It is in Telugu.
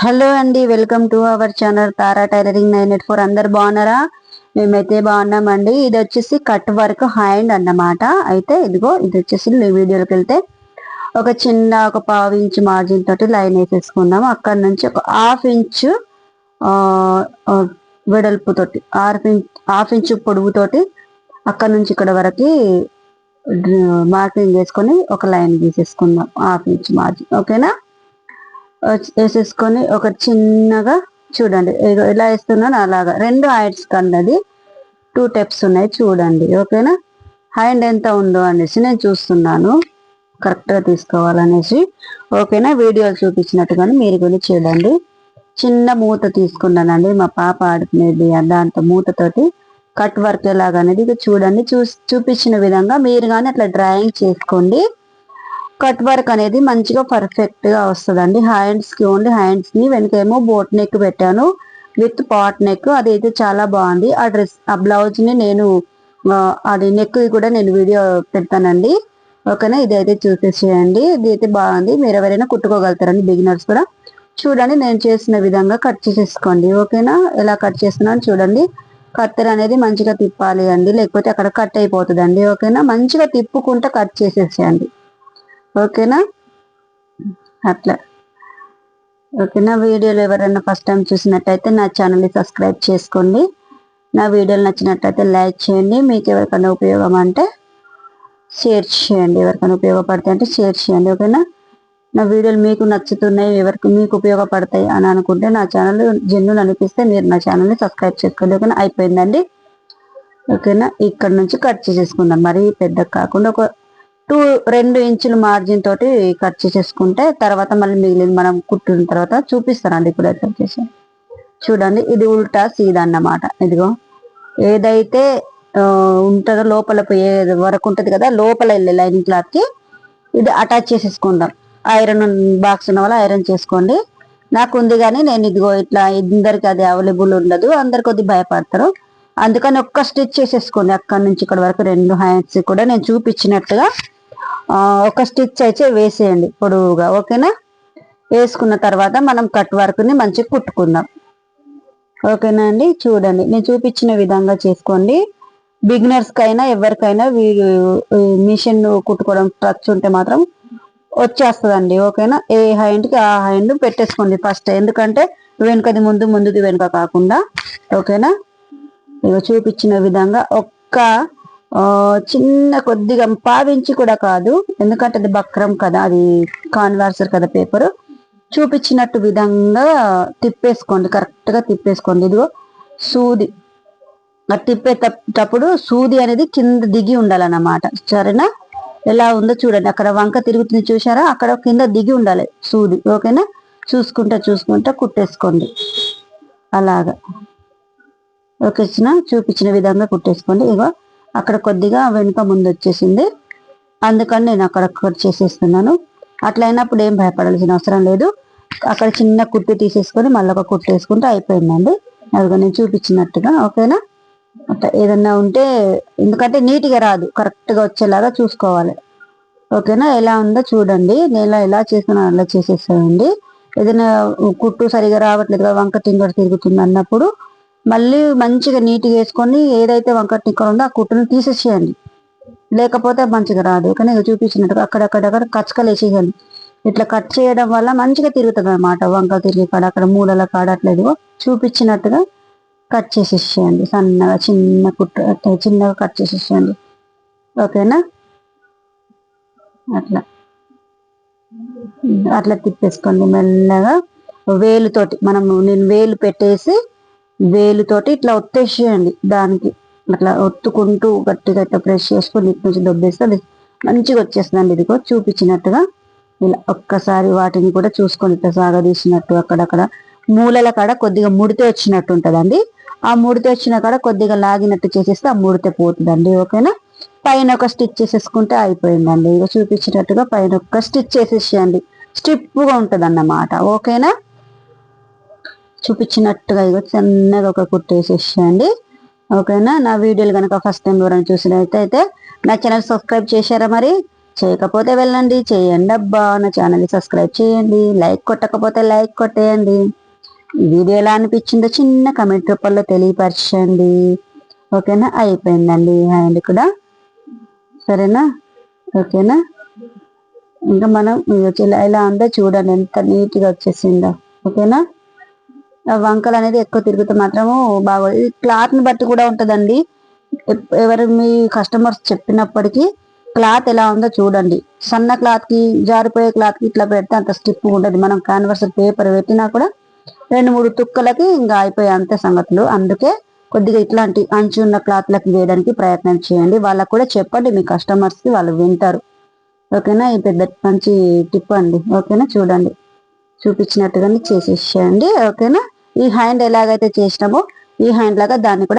హలో అండి welcome to our channel Tara tailoring nine eight four. అందరు బాగున్నారా? మేమైతే బాగున్నామండి. ఇది వచ్చేసి కట్ వర్క్ హ్యాండ్ అన్నమాట. అయితే ఇదిగో ఇది వచ్చేసి వీడియోకి వెళ్తే ఒక చిన్న ఒక పావు ఇంచు మార్జిన్ తోటి లైన్ వేసేసుకున్నాము అక్కడ నుంచి ఒక హాఫ్ ఇంచు వెడల్పుతోటి హాఫ్ ఇంచ్ హాఫ్ ఇంచు పొడుగుతోటి అక్కడ నుంచి ఇక్కడ వరకు మార్కింగ్ చేసుకొని ఒక లైన్ గీసేసుకుందాం. Half inch margin. ఓకేనా? వేసేసుకొని ఒక చిన్నగా చూడండి. ఎలా వేస్తున్నాను అలాగా. రెండు హైట్స్ కన్నది టూ టెప్స్ ఉన్నాయి. చూడండి. ఓకేనా? హ్యాండ్ ఎంత ఉందో అనేసి నేను చూస్తున్నాను. కరెక్ట్గా తీసుకోవాలనేసి. ఓకేనా? వీడియోలు చూపించినట్టుగానే మీరు కూడా చూడండి. చిన్న మూత తీసుకున్నానండి. మా పాప ఆడుకునేది దాంతో మూతతోటి కట్ వర్క్ ఎలాగనేది ఇది చూడండి. చూ చూపించిన విధంగా మీరు కానీ అట్లా డ్రాయింగ్ చేసుకోండి. కట్ వర్క్ అనేది మంచిగా పర్ఫెక్ట్గా వస్తుందండి. హ్యాండ్స్కి ఓన్లీ హ్యాండ్స్ని వెనకేమో బోట్ నెక్ పెట్టాను. విత్ పాట్ నెక్ అదైతే చాలా బాగుంది. ఆ డ్రెస్ ఆ బ్లౌజ్ని నేను అది నెక్ కూడా నేను వీడియో పెడతానండి. ఓకేనా? ఇదైతే చూసేసేయండి. ఇది అయితే బాగుంది. మీరు ఎవరైనా కుట్టుకోగలుగుతారండి బిగినర్స్ కూడా. చూడండి నేను చేసిన విధంగా కట్ చేసేసుకోండి. ఓకేనా? ఎలా కట్ చేస్తున్నాను చూడండి. కత్తెర అనేది మంచిగా తిప్పాలి అండి. లేకపోతే అక్కడ కట్ అయిపోతుందండి. ఓకేనా? మంచిగా తిప్పుకుంటూ కట్ చేసేసేయండి. ఓకేనా? అట్లా. ఓకేనా? వీడియోలు ఎవరైనా ఫస్ట్ టైం చూసినట్టయితే నా ఛానల్ని సబ్స్క్రైబ్ చేసుకోండి. నా వీడియోలు నచ్చినట్టయితే లైక్ చేయండి. మీకు ఎవరికైనా ఉపయోగం అంటే షేర్ చేయండి. ఎవరికైనా ఉపయోగపడతాయి అంటే షేర్ చేయండి. ఓకేనా? నా వీడియోలు మీకు నచ్చుతున్నాయి ఎవరికి మీకు ఉపయోగపడతాయి అని అనుకుంటే నా ఛానల్ జన్యులు అనిపిస్తే మీరు నా ఛానల్ని సబ్స్క్రైబ్ చేసుకోండి. ఓకేనా? అయిపోయిందండి. ఓకేనా? ఇక్కడ నుంచి కట్ చేసేసుకుందాం. మరీ పెద్ద కాకుండా ఒక టూ రెండు ఇంచుల మార్జిన్ తోటి కట్ చేసేసుకుంటే తర్వాత మళ్ళీ మిగిలింది మనం కుట్టిన తర్వాత చూపిస్తానండి ఇప్పుడు ఎట్లా చేసి. చూడండి ఇది ఉల్టా సీదా అన్నమాట. ఇదిగో ఏదైతే ఉంటుందో లోపల పోయే వరకు ఉంటుంది కదా లోపల వెళ్ళే లైన్ క్లాత్కి ఇది అటాచ్ చేసేసుకుందాం. ఐరన్ బాక్స్ ఉన్న వల్ల ఐరన్ చేసుకోండి. నాకు ఉంది కానీ నేను ఇదిగో ఇట్లా అందరికి అది అవైలబుల్ ఉండదు అందరు కొద్ది భయపడతారు. అందుకని ఒక్క స్టిచ్ చేసేసుకోండి. అక్కడ నుంచి ఇక్కడ వరకు రెండు హ్యాండ్స్ కూడా నేను చూపించినట్టుగా ఒక స్టిచ్ అయితే వేసేయండి పొడవుగా ఓకేనా? వేసుకున్న తర్వాత మనం కట్ వర్క్ని మంచిగా కుట్టుకుందాం. ఓకేనా అండి? చూడండి నేను చూపించిన విధంగా చేసుకోండి. బిగినర్స్ అయినా ఎవరికైనా వీరు మిషన్ కుట్టుకోవడం టచ్ ఉంటే మాత్రం వచ్చేస్తుందండి ఓకేనా? ఏ హ్యాండ్కి ఆ హ్యాండ్ పెట్టేసుకోండి ఫస్ట్. ఎందుకంటే వెనుకది ముందు ముందుది వెనుక కాకుండా ఓకేనా? ఇక చూపించిన విధంగా ఒక్క చిన్న కొద్దిగా పావించి కూడా కాదు. ఎందుకంటే అది బక్రం కదా అది కాన్వార్సర్ కదా పేపర్. చూపించినట్టు విధంగా తిప్పేసుకోండి కరెక్ట్గా తిప్పేసుకోండి. ఇదిగో సూది. తిప్పేటప్పుడు సూది అనేది కింద దిగి ఉండాలన్నమాట. సరేనా? ఎలా ఉందో చూడండి. అక్కడ వంక తిరుగుతుంది చూసారా అక్కడ కింద దిగి ఉండాలి సూది. ఓకేనా? చూసుకుంటా చూసుకుంటా కుట్టేసుకోండి. అలాగా. ఓకే చూపించిన విధంగా కుట్టేసుకోండి. ఇగో అక్కడ కొద్దిగా వెనుక ముందు వచ్చేసింది. అందుకని నేను అక్కడ కట్ చేసేస్తున్నాను. అట్లయినప్పుడు ఏం భయపడాల్సిన అవసరం లేదు. అక్కడ చిన్న కుట్టు తీసేసుకొని మళ్ళీ ఒక కుట్టు వేసుకుంటే అయిపోయిందండి. అదిగో నేను చూపించినట్టుగా ఓకేనా? అట్లా ఏదన్నా ఉంటే ఎందుకంటే నీట్గా రాదు కరెక్ట్గా వచ్చేలాగా చూసుకోవాలి. ఓకేనా? ఎలా ఉందో చూడండి. నేను ఎలా చేస్తున్నాను అలా చేసేసానండి ఏదైనా కుట్టు సరిగా రావట్లేదు వంక తింగడు తిరుగుతుంది అన్నప్పుడు మళ్ళీ మంచిగా నీట్గా వేసుకొని ఏదైతే వంకట టింకర్ ఉందో ఆ కుట్టును తీసేసేయండి. లేకపోతే మంచిగా రాదు. కానీ చూపించినట్టుగా అక్కడక్కడక్కడ కచ్చకలు వేసేయండి. ఇట్లా కట్ చేయడం వల్ల మంచిగా తిరుగుతుంది అనమాట వంక తిరిగి కాడ అక్కడ మూడల కాడ అట్లేదు చూపించినట్టుగా కట్ చేసేసేయండి. సన్నగా చిన్న కుట్ట చిన్నగా కట్ చేసేసేయండి. ఓకేనా? అట్లా. అట్లా తిప్పేసుకోండి మెల్లగా. వేలుతోటి మనము నేను వేలు పెట్టేసి వేలుతోటి ఇట్లా ఒత్తేసేయండి దానికి. అట్లా ఒత్తుకుంటూ గట్టిగా ఇట్లా ప్రెస్ చేసుకొని ఇటు నుంచి దొబ్బేస్తే అది మంచిగా వచ్చేస్తుందండి. ఇదిగో చూపించినట్టుగా ఇలా ఒక్కసారి వాటిని కూడా చూసుకొని ఇట్లా సాగదీసినట్టు అక్కడక్కడ మూలల కాడ కొద్దిగా ముడితే వచ్చినట్టు ఉంటుందండి. ఆ ముడితే వచ్చిన కాడ కొద్దిగా లాగినట్టు చేసేస్తే ఆ ముడితే పోతుందండి. ఓకేనా? పైన ఒక స్టిచ్ చేసేసుకుంటే అయిపోయిందండి. ఇక చూపించినట్టుగా పైన ఒక స్టిచ్ చేసేసేయండి. స్టిప్గా ఉంటుంది అన్నమాట ఓకేనా? చూపించినట్టుగా ఇక చిన్నగా ఒక కుట్టేసేసేయండి ఓకేనా? నా వీడియోలు కనుక ఫస్ట్ టైం ఎవరైనా చూసినట్టయితే నా ఛానల్ సబ్స్క్రైబ్ చేశారా మరి? చేయకపోతే వెళ్ళండి. చేయండి అబ్బా. నా ఛానల్ సబ్స్క్రైబ్ చేయండి. లైక్ కొట్టకపోతే లైక్ కొట్టేయండి. ఈ వీడియో ఎలా అనిపించిందో చిన్న కమెంట్ రూపంలో తెలియపరచండి. ఓకేనా? అయిపోయిందండి. హ్యాండ్ కూడా. సరేనా? ఓకేనా? ఇంకా మనం ఇలా ఎలా ఉందో చూడండి. ఎంత నీట్గా వచ్చేసిందో. ఓకేనా? వంకలు అనేది ఎక్కువ తిరిగితే మాత్రము బాగోదు. ఇది క్లాత్ని బట్టి కూడా ఉంటుందండి. ఎవరు మీ కస్టమర్స్ చెప్పినప్పటికీ క్లాత్ ఎలా ఉందో చూడండి. సన్న క్లాత్కి జారిపోయే క్లాత్కి ఇట్లా పెడితే అంత స్టిప్ ఉంటుంది మనం కాన్వర్స్ పేపర్ పెట్టినా కూడా రెండు మూడు తుక్కలకి ఇంకా అయిపోయే అంతే సంగతులు. అందుకే కొద్దిగా ఇట్లాంటి అంచు ఉన్న క్లాత్లకి వేయడానికి ప్రయత్నం చేయండి. వాళ్ళకు కూడా చెప్పండి. మీ కస్టమర్స్కి వాళ్ళు వింటారు. ఓకేనా? ఈ పెద్ద మంచి టిప్ అండి. ఓకేనా? చూడండి. చూపించినట్టుగానే చేసేసేయండి. ఓకేనా? ఈ హ్యాండ్ ఎలాగైతే చేసినామో ఈ హ్యాండ్ లాగా దాన్ని కూడా